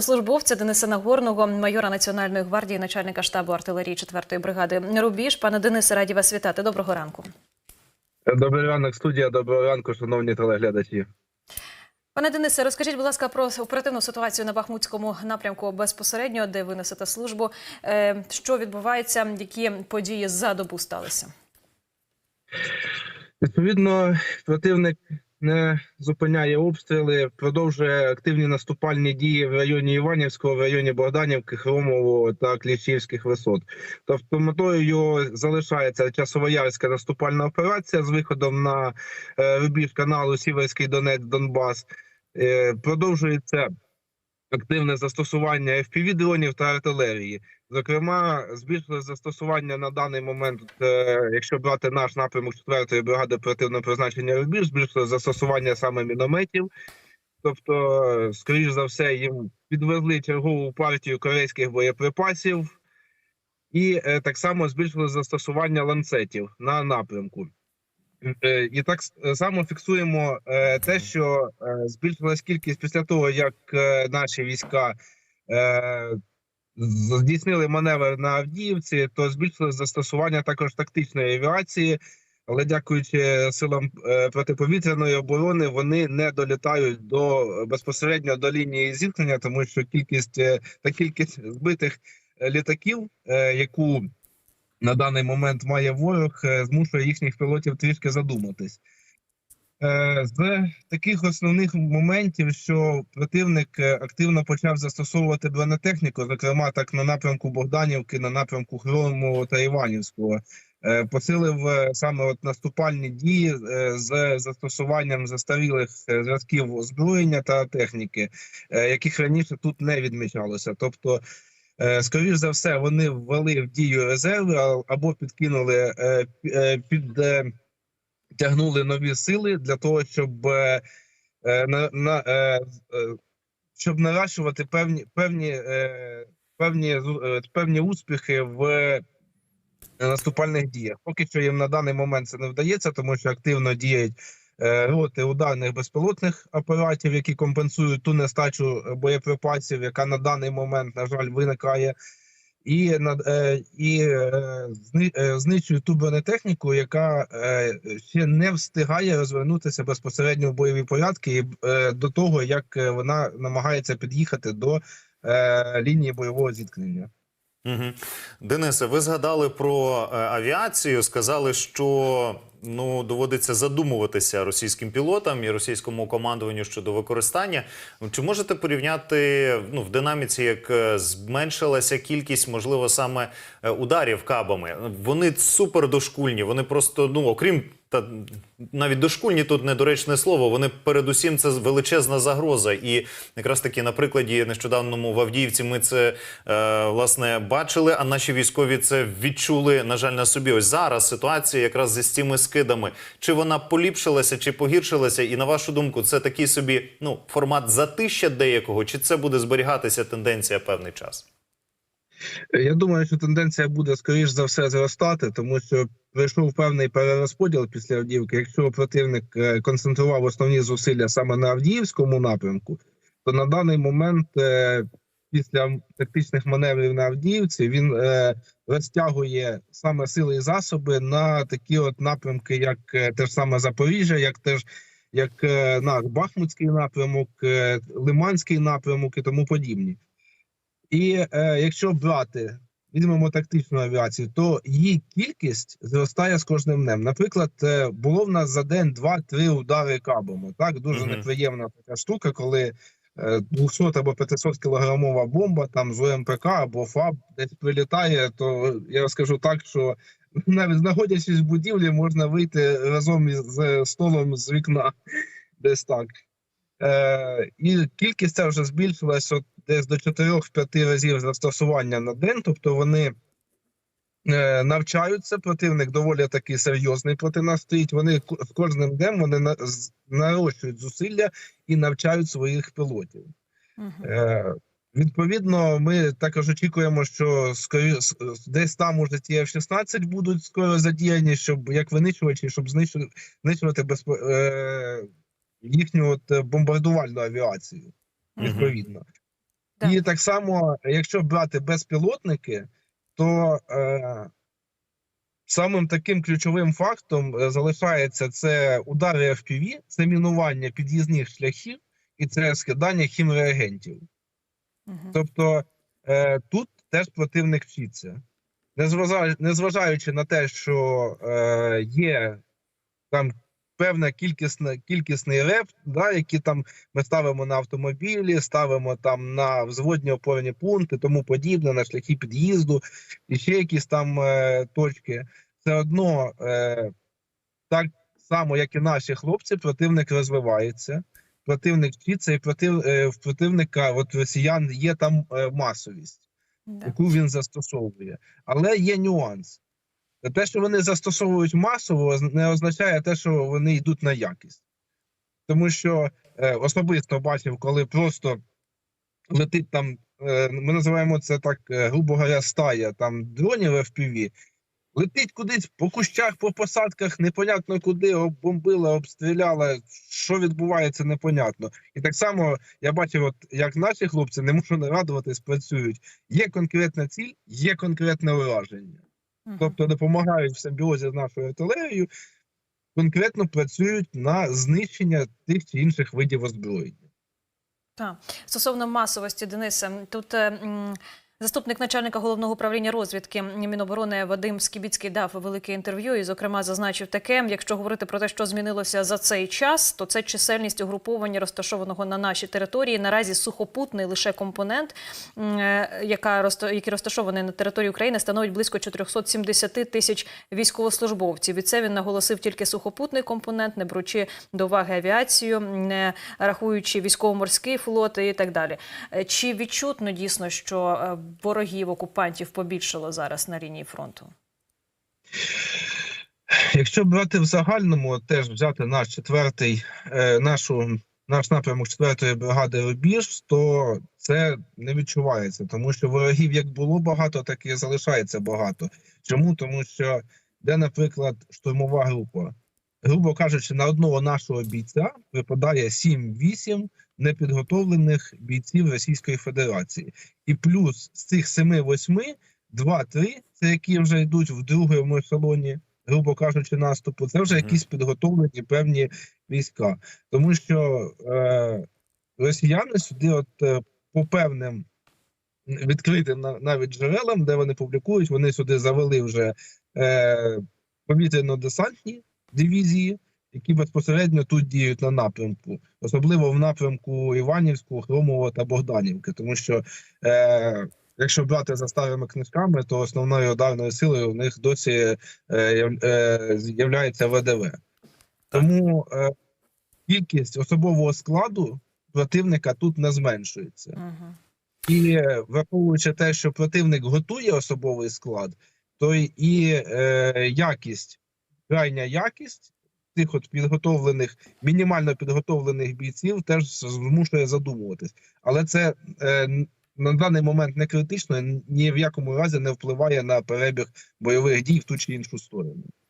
військовослужбовця Дениса Нагорного, майора Національної гвардії, начальника штабу артилерії 4-ї бригади Рубіж. Пане Денисе, раді вас вітати. Доброго ранку. Добрий ранок, студія. Доброго ранку, шановні телеглядачі. Пане Денисе, розкажіть, будь ласка, про оперативну ситуацію на Бахмутському напрямку безпосередньо, де ви несете службу. Е, Що відбувається, які події за добу сталися? Відповідно, противник не зупиняє обстріли, продовжує активні наступальні дії в районі Іванівського, в районі Богданівки, Хромового та Кліщівських висот. Тобто метою його залишається часовоярська наступальна операція з виходом на е, рубіж каналу Сіверський Донець Донбас. Е, Продовжується активне застосування fpv дронів та артилерії. Зокрема, збільшили застосування на даний момент, е, якщо брати наш напрямок 4-ї бригади оперативного призначення рубіж, збільшили застосування саме мінометів. Тобто, скоріш за все, їм підвезли чергову партію корейських боєприпасів, і е, так само збільшили застосування ланцетів на напрямку. Е, І так само фіксуємо е, те, що е, збільшилась кількість після того, як е, наші війська е, здійснили маневр на Авдіївці, то збільшили застосування також тактичної авіації. Але дякуючи силам е, протиповітряної оборони, вони не долітають до безпосередньо до лінії зіткнення, тому що кількість е, та кількість збитих е, літаків, е, яку на даний момент має ворог, е, змушує їхніх пілотів трішки задуматись. Е, З таких основних моментів, що противник е, активно почав застосовувати бронетехніку, зокрема так на напрямку Богданівки, на напрямку Хромового та Іванівського, посилив саме от наступальні дії з застосуванням застарілих зразків озброєння та техніки, яких раніше тут не відмічалося. Тобто, е, скоріш за все, вони ввели в дію резерви або підкинули е, е, під. е, тягнули нові сили для того, щоб на, на щоб наращувати певні певні певні певні успіхи в наступальних діях. Поки що їм на даний момент це не вдається, тому що активно діють роти ударних безпілотних апаратів, які компенсують ту нестачу боєприпасів, яка на даний момент, на жаль, виникає. І е, і е, е, знищують ту бронетехніку, яка е, ще не встигає розвернутися безпосередньо в бойові порядки і е, до того, як е, вона намагається під'їхати до е, лінії бойового зіткнення. Угу. Денисе, ви згадали про е, авіацію, сказали, що ну доводиться задумуватися російським пілотам і російському командуванню щодо використання. Чи можете порівняти ну в динаміці, як е, зменшилася кількість, можливо, саме е, ударів кабами? Вони супер дошкульні. Вони просто ну окрім та навіть дошкульні тут недоречне слово. Вони передусім це величезна загроза. І якраз таки на прикладі нещодавному в Авдіївці ми це е, власне бачили. А наші військові це відчули. На жаль, на собі. Ось зараз ситуація якраз зі цими скидами. Чи вона поліпшилася, чи погіршилася? І на вашу думку, це такий собі ну формат затища деякого, чи це буде зберігатися тенденція певний час? Я думаю, що тенденція буде скоріш за все зростати, тому що прийшов певний перерозподіл після Авдіївки. Якщо противник е, концентрував основні зусилля саме на Авдіївському напрямку, то на даний момент е, після тактичних маневрів на Авдіївці він е, розтягує саме сили і засоби на такі от напрямки, як те ж саме Запоріжжя, як теж як наш Бахмутський напрямок, Лиманський напрямок і тому подібні. І е, якщо брати, візьмемо тактичну авіацію, то її кількість зростає з кожним днем. Наприклад, е, було в нас за день 2-3 удари кабами. Так, дуже Мгм. неприємна така штука, коли е, 200 або 500 кілограмова бомба там з ОМПК або ФАБ десь прилітає, то я скажу так, що навіть знаходячись в будівлі, можна вийти разом із з столом з вікна, десь так. Е, і кількість ця вже збільшилась от десь до 4-5 разів застосування на день. Тобто вони е, навчаються. Противник доволі таки серйозний проти нас стоїть. Вони з кожним днем вони нарощують зусилля і навчають своїх пілотів. Е, Відповідно, ми також очікуємо, що десь там уже ті F-16 будуть скоро задіяні, щоб як винищувачі, щоб знищувати, знищувати безпо, е, їхню от бомбардувальну авіацію. Відповідно. Так. І так само, якщо брати безпілотники, то е, самим таким ключовим фактом е, залишається це удари FPV, це мінування під'їзних шляхів і це скидання хімреагентів. Мгм. Тобто е, тут теж противник вчиться. Незважаючи на те, що е, є там певна кількісна, кількісний реп, да, які там ми ставимо на автомобілі, ставимо там на взводні опорні пункти, тому подібне, на шляхи під'їзду і ще якісь там е, точки. Все одно е, так само, як і наші хлопці, противник розвивається. Противник вчиться, і против, е, в противника, от росіян, є там е, масовість Да. яку він застосовує. Але є нюанс. Те, що вони застосовують масово, не означає те, що вони йдуть на якість. Тому що е, особисто бачив, коли просто летить там, е, ми називаємо це так, е, грубо говоря, стая там дронів FPV, летить кудись по кущах, по посадках, непонятно куди, оббомбила, обстріляла. Що відбувається, непонятно. І так само я бачив, от як наші хлопці, не можу не радуватись, працюють. Є конкретна ціль, є конкретне ураження. Тобто допомагають в симбіозі з нашою артилерією, конкретно працюють на знищення тих чи інших видів озброєння. Так. Стосовно масовості, Денисе, тут е, м, заступник начальника головного управління розвідки Міноборони Вадим Скібіцький дав велике інтерв'ю і, зокрема, зазначив таке: якщо говорити про те, що змінилося за цей час, то це чисельність угруповання, розташованого на нашій території. Наразі сухопутний лише компонент, е, яка який розташований на території України, становить близько 470 тисяч військовослужбовців. І це він наголосив тільки сухопутний компонент, не беручи до уваги авіацію, не рахуючи військово-морський флот і так далі. Е, Чи відчутно дійсно, що е, ворогів окупантів побільшало зараз на лінії фронту? Якщо брати в загальному, теж взяти наш четвертий, е, нашу, наш напрямок четвертої бригади Рубіж, то це не відчувається, тому що ворогів як було багато, так і залишається багато. Чому? Тому що де, наприклад, штурмова група, грубо кажучи, на одного нашого бійця випадає 7-8 непідготовлених бійців Російської Федерації, і плюс з цих 7-8 2-3, це які вже йдуть в другому ешелоні, грубо кажучи, наступу, це вже якісь підготовлені певні війська. Тому що е, росіяни сюди, от е, по певним відкритим на- навіть джерелам, де вони публікують, вони сюди завели вже е, повітряно-десантні дивізії, які безпосередньо тут діють на напрямку, особливо в напрямку Іванівського, Хромового та Богданівки, тому що е, якщо брати за старими книжками, то основною ударною силою в них досі е, е, з'являється ВДВ. Тому е, кількість особового складу противника тут не зменшується. Угу. І е, враховуючи те, що противник готує особовий склад, то і е, якість, крайня якість тих от підготовлених, мінімально підготовлених бійців теж змушує задумуватись. Але це е, на даний момент не критично, ні в якому разі не впливає на перебіг бойових дій в ту чи іншу сторону.